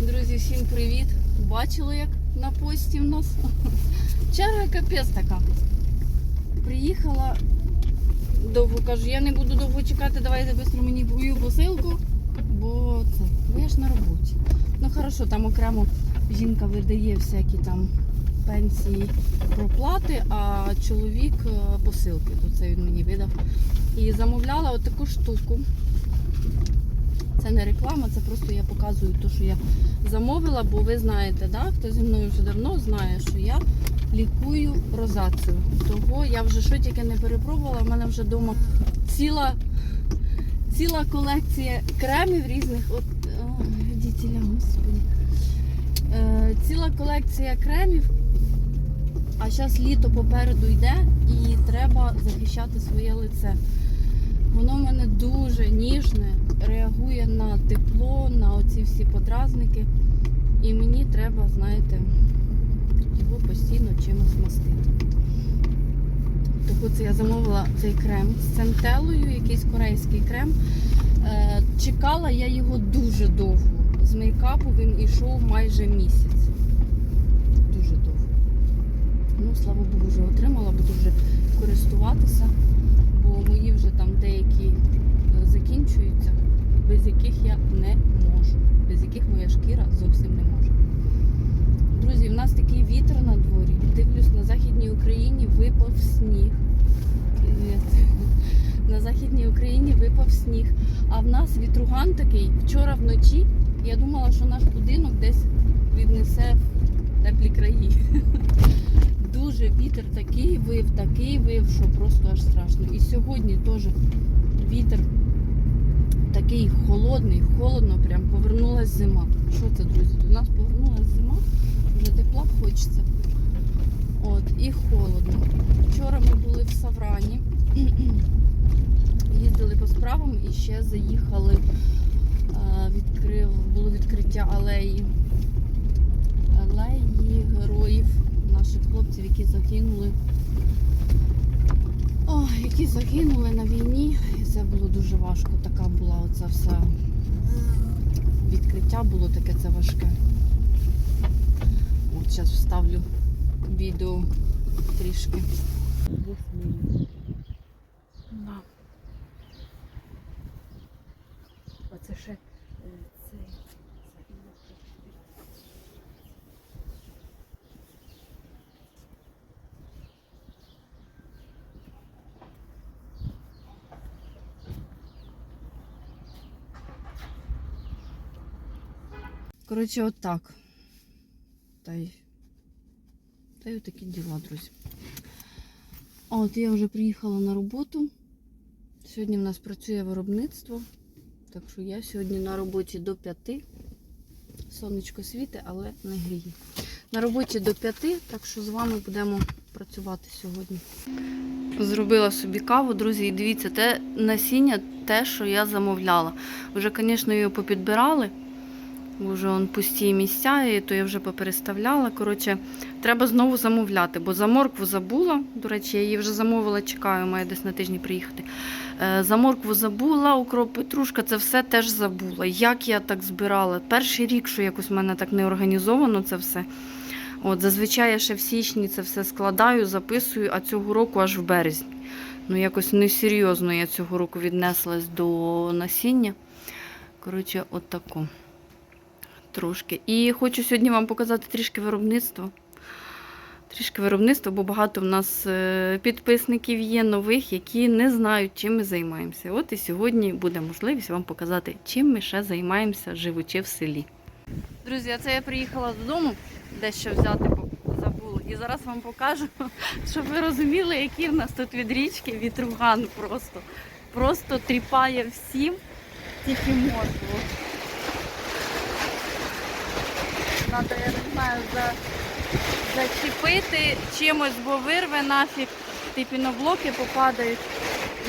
Друзі, всім привіт! Бачили, як на пості в нас? Черга капець така. Приїхала довго кажу, я не буду довго чекати, давайте швидко мені бою посилку, бо це, бо я ж на роботі. Ну хорошо, там окремо жінка видає всякі там пенсії проплати, а чоловік е, посилки, то це він мені видав. І замовляла отаку штуку. Це не реклама, це просто я показую те, що я замовила, бо ви знаєте, да, хто зі мною вже давно знає, що я лікую розацію. Того я вже що тільки не перепробувала, в мене вже вдома ціла, ціла колекція кремів різних. От, ой, дітіля, господи. Е, ціла колекція кремів. А зараз літо попереду йде і треба захищати своє лице. Воно в мене дуже ніжне, реагує на тепло, на оці всі подразники. І мені треба, знаєте, його постійно чимось мастити. Тому це я замовила цей крем з центелою, якийсь корейський крем. Е, Чекала я його дуже довго. З мейкапу він йшов майже місяць. Дуже довго. Ну, слава Богу, вже отримала, буду вже користуватися бо мої вже там деякі е, закінчуються, без яких я не можу, без яких моя шкіра зовсім не може. Друзі, в нас такий вітер на дворі. Дивлюсь, на Західній Україні випав сніг. На Західній Україні випав сніг. А в нас вітруган такий вчора вночі. Я думала, що наш будинок десь віднесе в теплі краї. Дуже вітер такий вив, такий вив, що просто аж страшно. І сьогодні теж вітер такий холодний, холодно, прям повернулась зима. Що це, друзі? До нас повернулась зима, вже тепла хочеться. От, і холодно. Вчора ми були в Саврані, їздили по справам і ще заїхали, е, відкрив, було відкриття алеї, алеї героїв наших хлопців, які загинули. О, які загинули на війні. Це було дуже важко. Така була оця вся відкриття було таке це важке. От зараз вставлю відео трішки. Да. Оце ще е, цей. Коротше, от так. Та й, та й отакі діла, друзі. От я вже приїхала на роботу. Сьогодні в нас працює виробництво. Так що я сьогодні на роботі до 5. Сонечко світе, але не гріє. На роботі до 5, так що з вами будемо працювати сьогодні. Зробила собі каву, друзі, і дивіться, те насіння, те, що я замовляла. Вже, звісно, його попідбирали. Вже он пусті місця, і то я вже попереставляла. Коротше, треба знову замовляти, бо за моркву забула. До речі, я її вже замовила, чекаю, має десь на тижні приїхати. Е, За моркву забула, укроп, петрушка, це все теж забула. Як я так збирала? Перший рік, що якось в мене так не організовано це все. От, зазвичай я ще в січні це все складаю, записую, а цього року аж в березні. Ну, якось несерйозно я цього року віднеслась до насіння. Коротше, от тако трошки. І хочу сьогодні вам показати трішки виробництва. Трішки виробництва, бо багато в нас е, підписників є нових, які не знають, чим ми займаємося. От і сьогодні буде можливість вам показати, чим ми ще займаємося, живучи в селі. Друзі, а це я приїхала додому, дещо взяти забула. І зараз вам покажу, щоб ви розуміли, які в нас тут від річки вітруган просто. Просто тріпає всім, тільки можна. Надо, я не знаю, за, зачепити чимось, бо вирве нафіг. Ті піноблоки попадають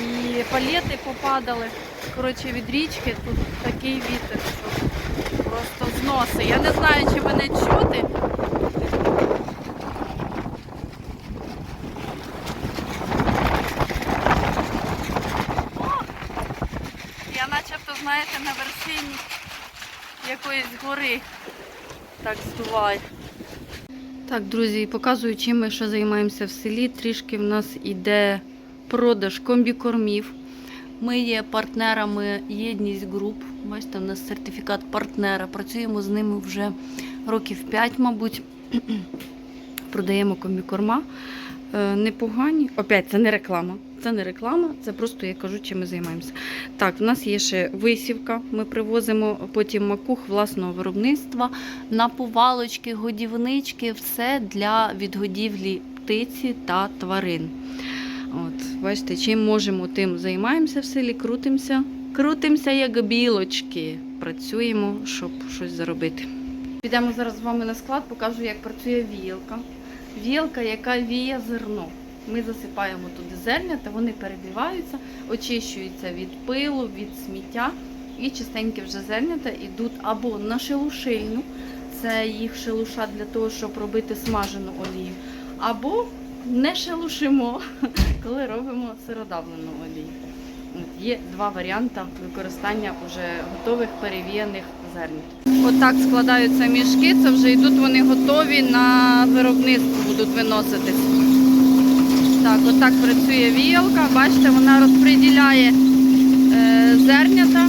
і палети попадали. Коротше, від річки тут такий вітер, що просто зноси. Я не знаю, чи мене чути. Я начебто, знаєте, на вершині якоїсь гори так здуває. Так, друзі, показую, чим ми ще займаємося в селі. Трішки в нас іде продаж комбікормів. Ми є партнерами єдність груп. Бачите, у нас сертифікат партнера. Працюємо з ними вже років 5, мабуть. Продаємо комбікорма. Е, Непогані. Опять, це не реклама. Це не реклама, це просто я кажу, чим ми займаємося. Так, в нас є ще висівка. Ми привозимо потім макух власного виробництва, наповалочки, годівнички, все для відгодівлі птиці та тварин. От, бачите, чим можемо, тим займаємося в селі, крутимося. Крутимося як білочки. Працюємо, щоб щось заробити. Підемо зараз з вами на склад, покажу, як працює віялка. Віялка, яка віє зерно. Ми засипаємо туди зерня, та вони перебиваються, очищуються від пилу, від сміття. І чистенькі вже зернята йдуть або на шелушильню, це їх шелуша для того, щоб робити смажену олію, або не шелушимо, коли робимо сиродавлену олію. Є два варіанти використання вже готових перевіяних зернят. Отак складаються мішки, це вже йдуть вони готові на виробництво, будуть виноситись. Так, отак працює віялка. Бачите, вона розподіляє е, зернята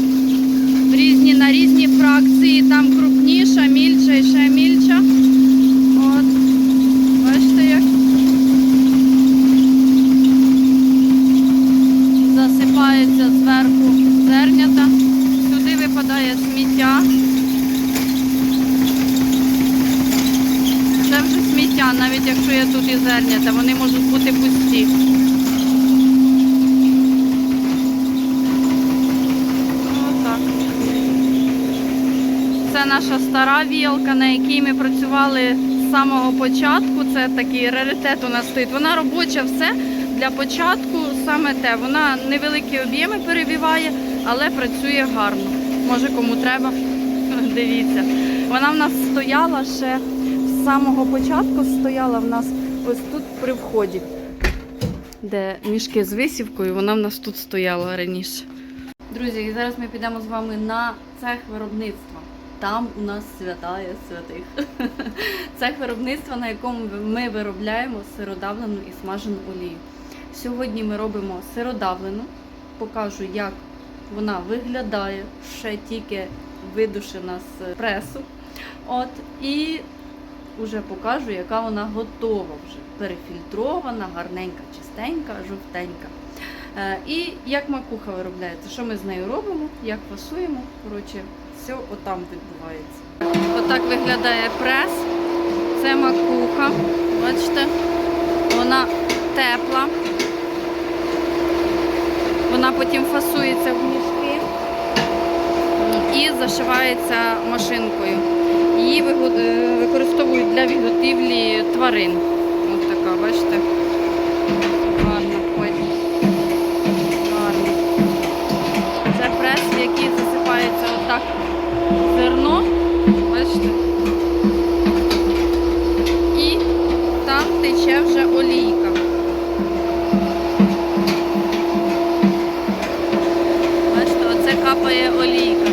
різні, на різні фракції. Там крупніша, мільша і ще мільча. От. Бачите як? Засипається зверху зернята. Сюди випадає сміття. Це вже сміття, навіть якщо є тут і зернята, вони можуть бути пусті. Отак. Це наша стара вілка, на якій ми працювали з самого початку. Це такий раритет у нас стоїть. Вона робоча все для початку, саме те. Вона невеликі об'єми перебиває, але працює гарно. Може кому треба, дивіться. Вона в нас стояла ще з самого початку, стояла в нас ось тут при вході, де мішки з висівкою, вона в нас тут стояла раніше. Друзі, і зараз ми підемо з вами на цех виробництва. Там у нас святая святих. Цех виробництва, на якому ми виробляємо сиродавлену і смажену олію. Сьогодні ми робимо сиродавлену, покажу, як вона виглядає, ще тільки видушена з пресу. От, і вже покажу, яка вона готова вже. Перефільтрована, гарненька, чистенька, жовтенька. Е, І як макуха виробляється, що ми з нею робимо, як фасуємо. Коротше, все отам відбувається. Отак виглядає прес. Це макуха. Бачите, вона тепла. Вона потім фасується в мішки і зашивається машинкою. Її е, використовують для відготівлі тварин. Ось така, бачите? Гарна, ой. Гарна. Це прес, в який засипається отак зерно. Бачите? І там тече вже олійка. Бачите, оце капає олійка.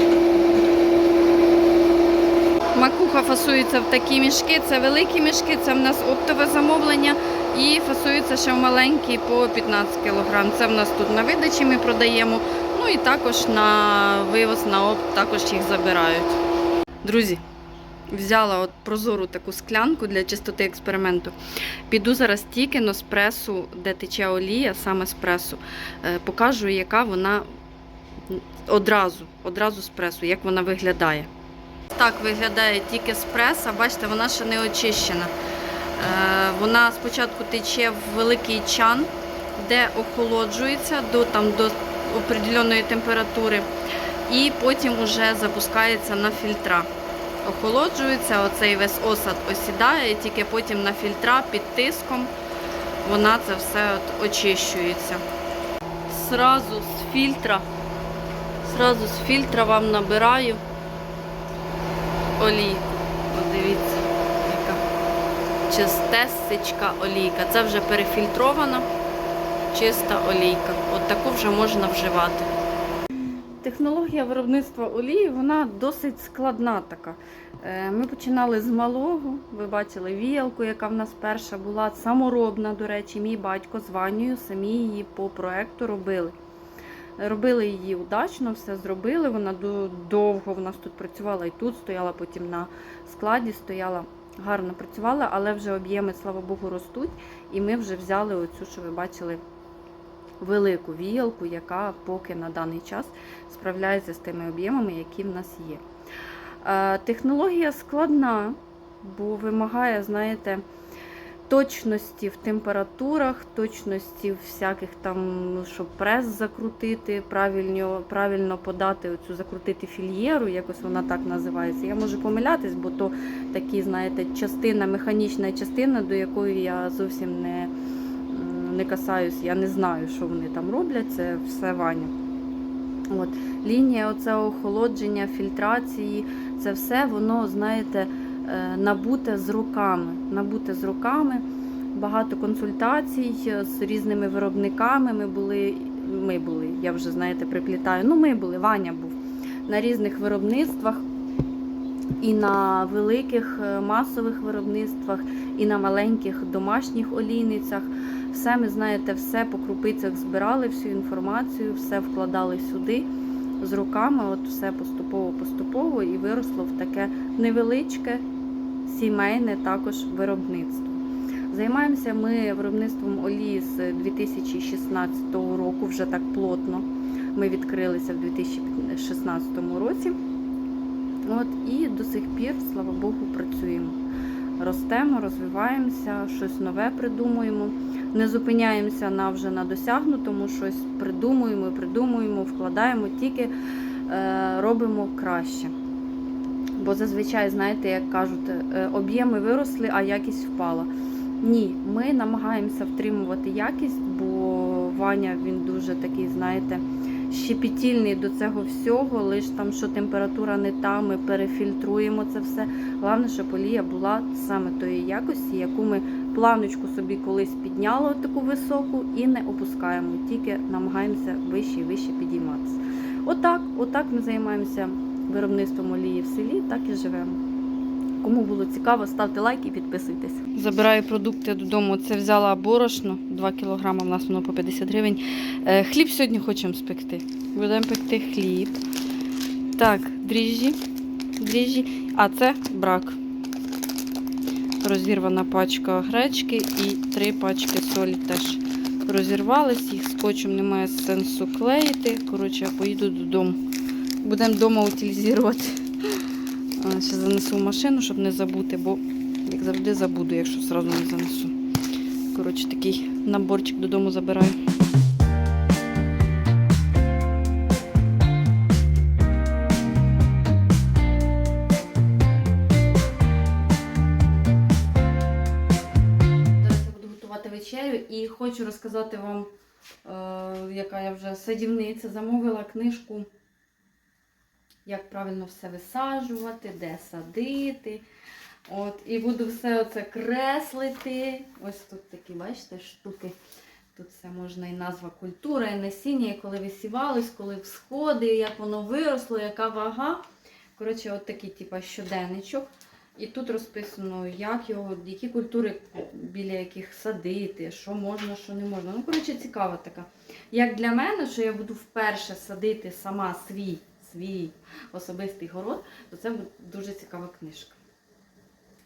Макуха фасується в такі мішки. Це великі мішки, це в нас оптове замовлення. І фасується ще в маленькі по 15 кг. Це в нас тут на видачі ми продаємо. Ну і також на вивоз на опт також їх забирають. Друзі, взяла от прозору таку склянку для чистоти експерименту. Піду зараз тільки на спресу, де тече олія, саме з пресу. Е, Покажу, яка вона одразу, одразу з пресу, як вона виглядає. Так виглядає тільки з преса. Бачите, вона ще не очищена. Е, Вона спочатку тече в великий чан, де охолоджується до, там, до определеної температури, і потім вже запускається на фільтра. Охолоджується, оцей весь осад осідає, і тільки потім на фільтра під тиском вона це все от очищується. Сразу з фільтра, сразу з фільтра вам набираю олійку. От дивіться, яка чистесечка олійка. Це вже перефільтрована, чиста олійка. От таку вже можна вживати. Технологія виробництва олії вона досить складна така. Е, Ми починали з малого. Ви бачили віялку, яка в нас перша була саморобна. До речі, мій батько з Ванею самі її по проекту робили. Робили її удачно, все зробили. Вона довго в нас тут працювала і тут стояла, потім на складі стояла, гарно працювала, але вже об'єми, слава Богу, ростуть. І ми вже взяли оцю, що ви бачили, велику віялку, яка поки на даний час справляється з тими об'ємами, які в нас є. Е, Технологія складна, бо вимагає, знаєте, точності в температурах, точності всяких там, щоб прес закрутити, правильно, правильно подати оцю закрутити фільєру, якось вона так називається. Я можу помилятись, бо то такі, знаєте, частина, механічна частина, до якої я зовсім не, не касаюсь, я не знаю, що вони там роблять, це все Ваня. От. Лінія оцього охолодження, фільтрації, це все воно, знаєте, е, набуте з руками. Набуте з руками. Багато консультацій з різними виробниками. Ми були, ми були, я вже знаєте, приплітаю. Ну, ми були, Ваня був на різних виробництвах, і на великих е, масових виробництвах, і на маленьких домашніх олійницях. Все ми знаєте, все по крупицях збирали, всю інформацію, все вкладали сюди з руками. От все поступово-поступово і виросло в таке невеличке сімейне також виробництво. Займаємося ми виробництвом олії з 2016 року, вже так плотно. Ми відкрилися в 2016 році. От, і до сих пір, слава Богу, працюємо. Ростемо, розвиваємося, щось нове придумуємо. Не зупиняємося на вже на досягнутому, щось придумуємо, придумуємо, вкладаємо, тільки е, робимо краще. Бо зазвичай, знаєте, як кажуть, е, об'єми виросли, а якість впала. Ні, ми намагаємося втримувати якість, бо Ваня він дуже такий, знаєте, щепетільний до цього всього, лише там, що температура не та, ми перефільтруємо це все. Головне, щоб олія була саме тої якості, яку ми планочку собі колись підняли таку високу і не опускаємо, тільки намагаємося вище і вище підійматися. Отак, отак ми займаємося виробництвом олії в селі, так і живемо. Кому було цікаво, ставте лайк і підписуйтесь. Забираю продукти додому. Це взяла борошно, 2 кг, у нас воно по 50 гривень. Е, Хліб сьогодні хочемо спекти. Будемо пекти хліб. Так, дріжджі. дріжджі. А це брак. Розірвана пачка гречки і три пачки солі теж розірвались. Їх скотчем немає сенсу клеїти. Коротше, я поїду додому. Будемо вдома утилізувати. Ще занесу в машину, щоб не забути, бо як завжди забуду, якщо одразу не занесу. Коротше, такий наборчик додому забираю. Хочу розказати вам, е, яка я вже садівниця, замовила книжку, як правильно все висаджувати, де садити. От, і буду все оце креслити. Ось тут такі, бачите, штуки. Тут все можна і назва культура, і насіння, і коли висівалось, коли всходи, як воно виросло, яка вага. Коротше, от такий, типу, щоденничок. І тут розписано, як його, які культури біля яких садити, що можна, що не можна. Ну, коротше, цікава така. Як для мене, що я буду вперше садити сама свій, свій особистий город, то це буде дуже цікава книжка.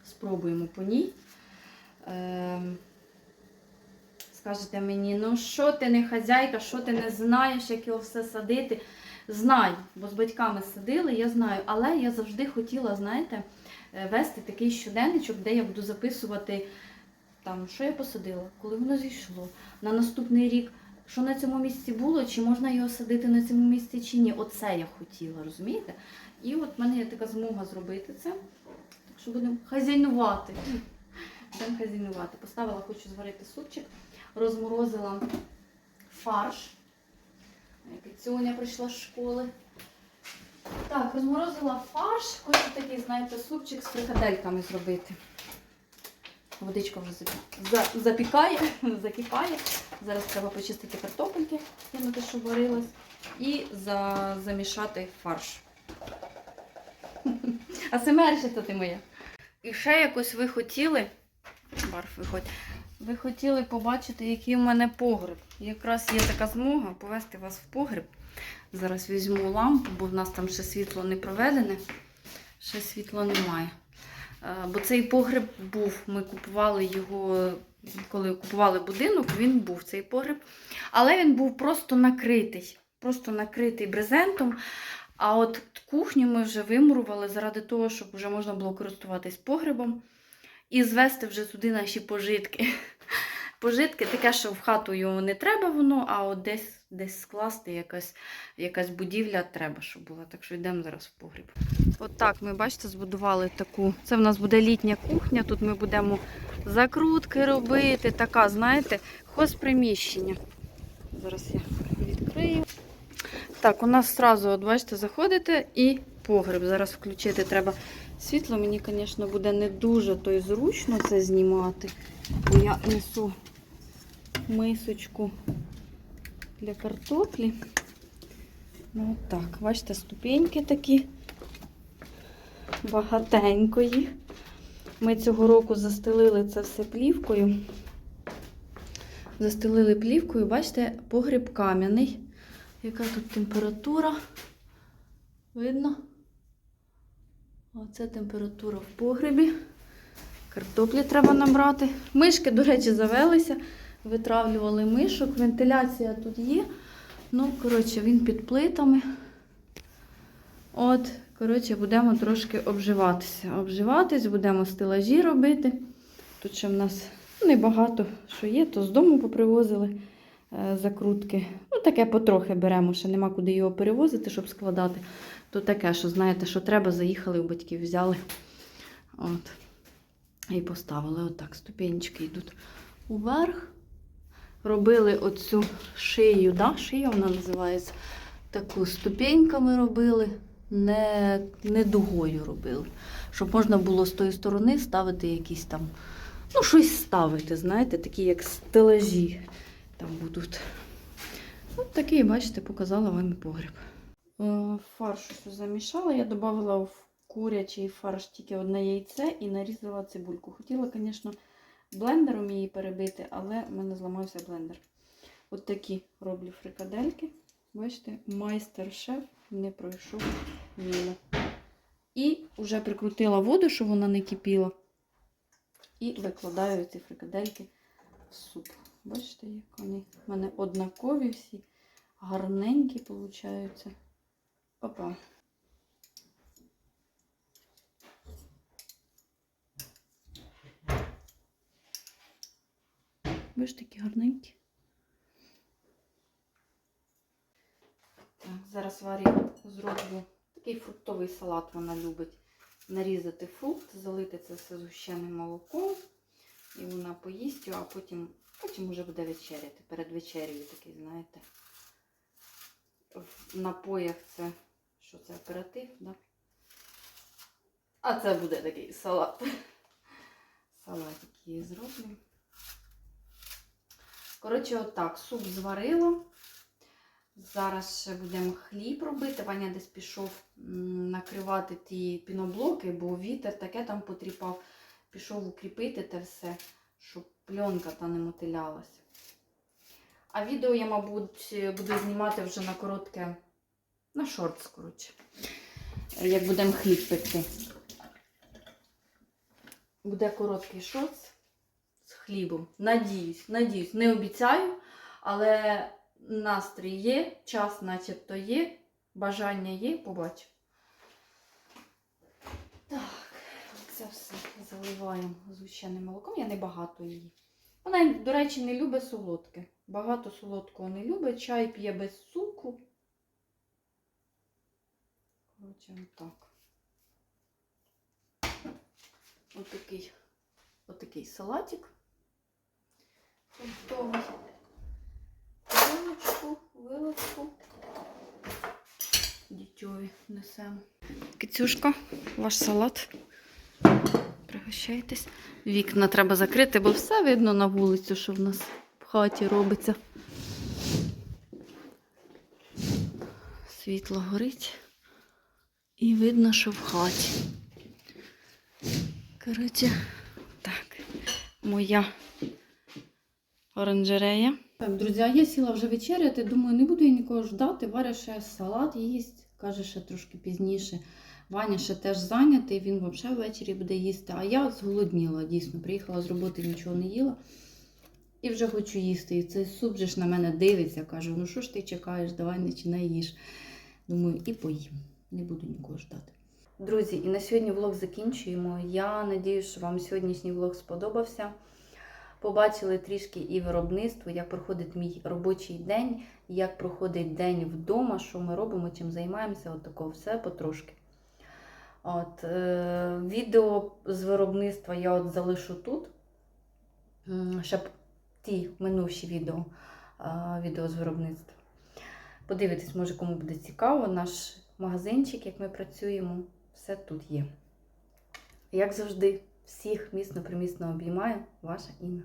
Спробуємо по ній. Ем, скажете мені, ну що ти не хазяйка, що ти не знаєш, як його все садити. Знаю, бо з батьками садили, я знаю, але я завжди хотіла, знаєте, вести такий щоденничок, де я буду записувати, там, що я посадила, коли воно зійшло, на наступний рік, що на цьому місці було, чи можна його садити на цьому місці, чи ні. Оце я хотіла, розумієте? І от в мене є така змога зробити це. Так що будемо хазяйнувати. Будемо хазяйнувати. Поставила, хочу зварити супчик, розморозила фарш. Кицюня прийшла з школи. Так, розморозила фарш, хочу такий, знаєте, супчик з фрикадельками зробити. Водичка вже запікає, закипає. Зараз треба почистити картопельки, кинути, щоб варилось. і за, замішати фарш. А семерше то ти моя. І ще якось ви хотіли. Барф, виходь. Ви хотіли побачити, який в мене погреб. Якраз є така змога повести вас в погреб. Зараз візьму лампу, бо в нас там ще світло не проведене. Ще світла немає. Е, Бо цей погреб був. Ми купували його, коли купували будинок, він був цей погреб. Але він був просто накритий. Просто накритий брезентом. А от кухню ми вже вимурували заради того, щоб вже можна було користуватись погребом і звести вже туди наші пожитки. Пожитки, таке, що в хату його не треба воно, а от десь, десь скласти якась, якась будівля треба, щоб була. Так що йдемо зараз в погріб. От так ми, бачите, збудували таку. Це в нас буде літня кухня. Тут ми будемо закрутки робити. Така, знаєте, хозприміщення. Зараз я відкрию. Так, у нас одразу, от бачите, заходите і погреб. Зараз включити треба світло. Мені, звісно, буде не дуже то й зручно це знімати. Бо я несу мисочку для картоплі. Ну, так, бачите, ступеньки такі. Багатенько їх. Ми цього року застелили це все плівкою. Застелили плівкою, бачите, погріб кам'яний. Яка тут температура? Видно? Оце температура в погребі. Картоплі треба набрати. Мишки, до речі, завелися. Витравлювали мишок. Вентиляція тут є. Ну, коротше, він під плитами. От, коротше, будемо трошки обживатися. Обживатись, будемо стелажі робити. Тут ще в нас небагато що є, то з дому попривозили закрутки. Ну, таке потрохи беремо, ще нема куди його перевозити, щоб складати. То таке, що знаєте, що треба, заїхали у батьків, взяли. От. І поставили отак. Ступенечки йдуть уверх. Робили оцю шию, да? шия вона називається. Таку ступеньками робили, не, не дугою робили. Щоб можна було з тої сторони ставити якісь там, ну, щось ставити, знаєте, такі як стелажі там будуть. От такий, бачите, показала вам погріб. Е, Фарш замішала, я додала в курячий фарш тільки одне яйце і нарізала цибульку. Хотіла, звісно, блендером її перебити, але в мене зламався блендер. От такі роблю фрикадельки. Бачите, майстер-шеф не пройшов мимо. І вже прикрутила воду, щоб вона не кипіла. І викладаю ці фрикадельки в суп. Бачите, як вони в мене однакові всі, гарненькі получаються. Опа. Ви ж такі гарненькі. Так, зараз Варі зроблю такий фруктовий салат вона любить. Нарізати фрукт, залити це все згущеним молоком. І вона поїсть його, а потім, потім вже буде вечеряти. Перед вечерею такий, знаєте. В напоях це, що це аператив, да? А це буде такий салат. Салатик її зроблю. Коротше, отак, суп зварила. Зараз ще будемо хліб робити. Ваня десь пішов накривати ті піноблоки, бо вітер таке там потріпав. Пішов укріпити те все, щоб пленка та не мотилялася. А відео я, мабуть, буду знімати вже на коротке, на шортс, коротше. Як будемо хліб пекти. Буде короткий шортс з хлібом. Надіюсь, надіюсь, не обіцяю, але настрій є, час начебто є, бажання є, побачимо. Так, це все заливаємо згущеним молоком. Я не багато її. Вона, до речі, не любить солодке. Багато солодкого не любить. Чай п'є без цукру. Коротше, отак. Отакий, отакий салатик. Фруктовий. Вилочку, вилочку. Дітьові несемо. Кицюшка, ваш салат. Пригощайтесь. Вікна треба закрити, бо все видно на вулицю, що в нас в хаті робиться. Світло горить. І видно, що в хаті. Коротше, так, моя оранжерея. Так, друзі, я сіла вже вечеряти. Думаю, не буду я нікого ждати. Варя ще салат їсть, каже, ще трошки пізніше. Ваня ще теж зайнятий, він взагалі ввечері буде їсти. А я зголодніла, дійсно, приїхала з роботи, нічого не їла. І вже хочу їсти. І цей суп же ж на мене дивиться. Кажу, ну що ж ти чекаєш, давай починай їж. Думаю, і поїм. Не буду нікого ждати. Друзі, і на сьогодні влог закінчуємо. Я надію, що вам сьогоднішній влог сподобався. Побачили трішки і виробництво, як проходить мій робочий день, як проходить день вдома, що ми робимо, чим займаємося, от такого все потрошки. От, е, відео з виробництва я от залишу тут, щоб ті минувші відео, е, відео з виробництва. Подивитись, може, кому буде цікаво, наш магазинчик, як ми працюємо, все тут є. Як завжди, всіх міцно примісно обіймаю, ваша Інна.